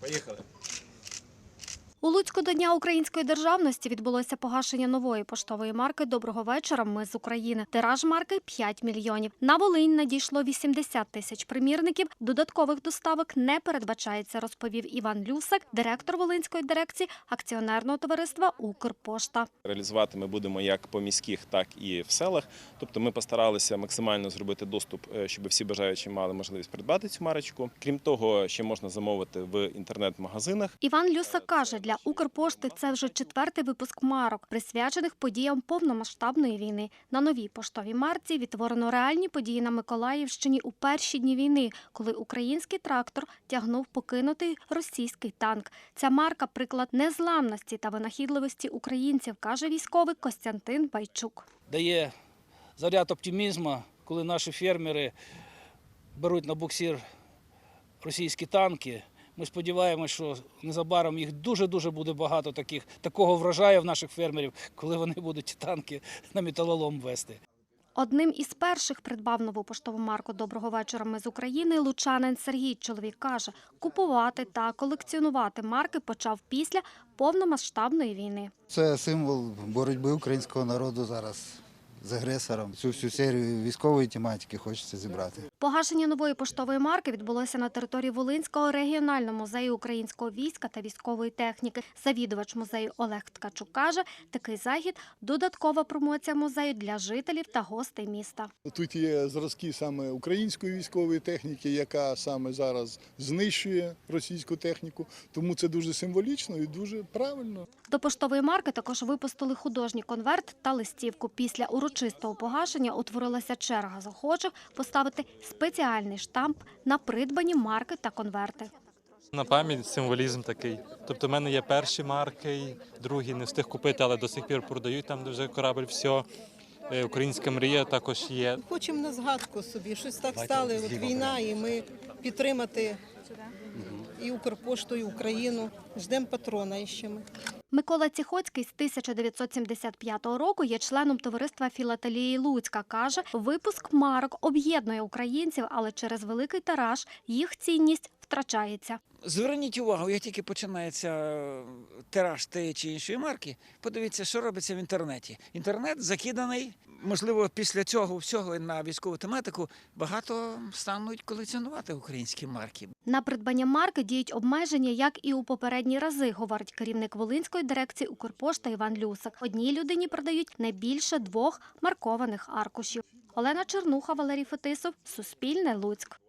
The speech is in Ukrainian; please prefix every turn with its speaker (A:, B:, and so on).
A: Поїхали.
B: У Луцьку до Дня української державності відбулося погашення нової поштової марки Доброго вечора. Ми з України. Тираж марки 5 мільйонів. На Волинь надійшло 80 тисяч примірників. Додаткових доставок не передбачається, розповів Іван Люсак, директор Волинської дирекції акціонерного товариства Укрпошта.
A: Реалізувати ми будемо як по міських, так і в селах. Тобто ми постаралися максимально зробити доступ, е, щоб всі бажаючі мали можливість придбати цю марочку. Крім того, ще можна замовити в інтернет-магазинах.
B: Іван Люсак каже, для Укрпошти це вже четвертий випуск марок, присвячених подіям повномасштабної війни. На новій поштовій марці відтворено реальні події на Миколаївщині у перші дні війни, коли український трактор тягнув покинутий російський танк. Ця марка приклад незламності та винахідливості українців, каже військовий Костянтин Байчук.
C: дає заряд оптимізму, коли наші фермери беруть на буксир російські танки. Ми сподіваємося, що незабаром їх дуже-дуже буде багато таких, такого врожаю в наших фермерів, коли вони будуть танки на металолом вести.
B: Одним із перших придбав нову поштову марку Доброго вечора. Ми з України лучанин Сергій. Чоловік каже, купувати та колекціонувати марки почав після повномасштабної війни.
D: Це символ боротьби українського народу зараз з агресором. Цю всю серію військової тематики хочеться зібрати.
B: Погашення нової поштової марки відбулося на території Волинського регіонального музею українського війська та військової техніки. Завідувач музею Олег Ткачук каже, такий захід додаткова промоція музею для жителів та гостей міста.
E: Тут є зразки саме української військової техніки, яка саме зараз знищує російську техніку. Тому це дуже символічно і дуже правильно.
B: До поштової марки також випустили художній конверт та листівку. Після урочистого погашення утворилася черга захочих поставити спеціальний штамп на придбані марки та конверти.
F: На пам'ять символізм такий. Тобто, в мене є перші марки, другі не встиг купити, але до сих пір продають там, де вже корабль все. Українська мрія також є.
G: Хочемо на згадку собі. Щось так стали. От війна, і ми підтримати і Укрпошту, і Україну. Ждемо патрона ще ми.
B: Микола Ціхоцький з 1975 року є членом товариства філателії Луцька. Каже, випуск марок об'єднує українців, але через великий тираж їх цінність втрачається.
H: Зверніть увагу, як тільки починається е, тираж тієї чи іншої марки, подивіться, що робиться в інтернеті. Інтернет закиданий. Можливо, після цього всього на військову тематику багато стануть колекціонувати українські марки.
B: На придбання марки діють обмеження, як і у попередні рази, говорить керівник Волинської дирекції Укрпошта Іван Люсак. Одній людині продають не більше двох маркованих аркушів. Олена Чернуха, Валерій Фетисов, Суспільне, Луцьк.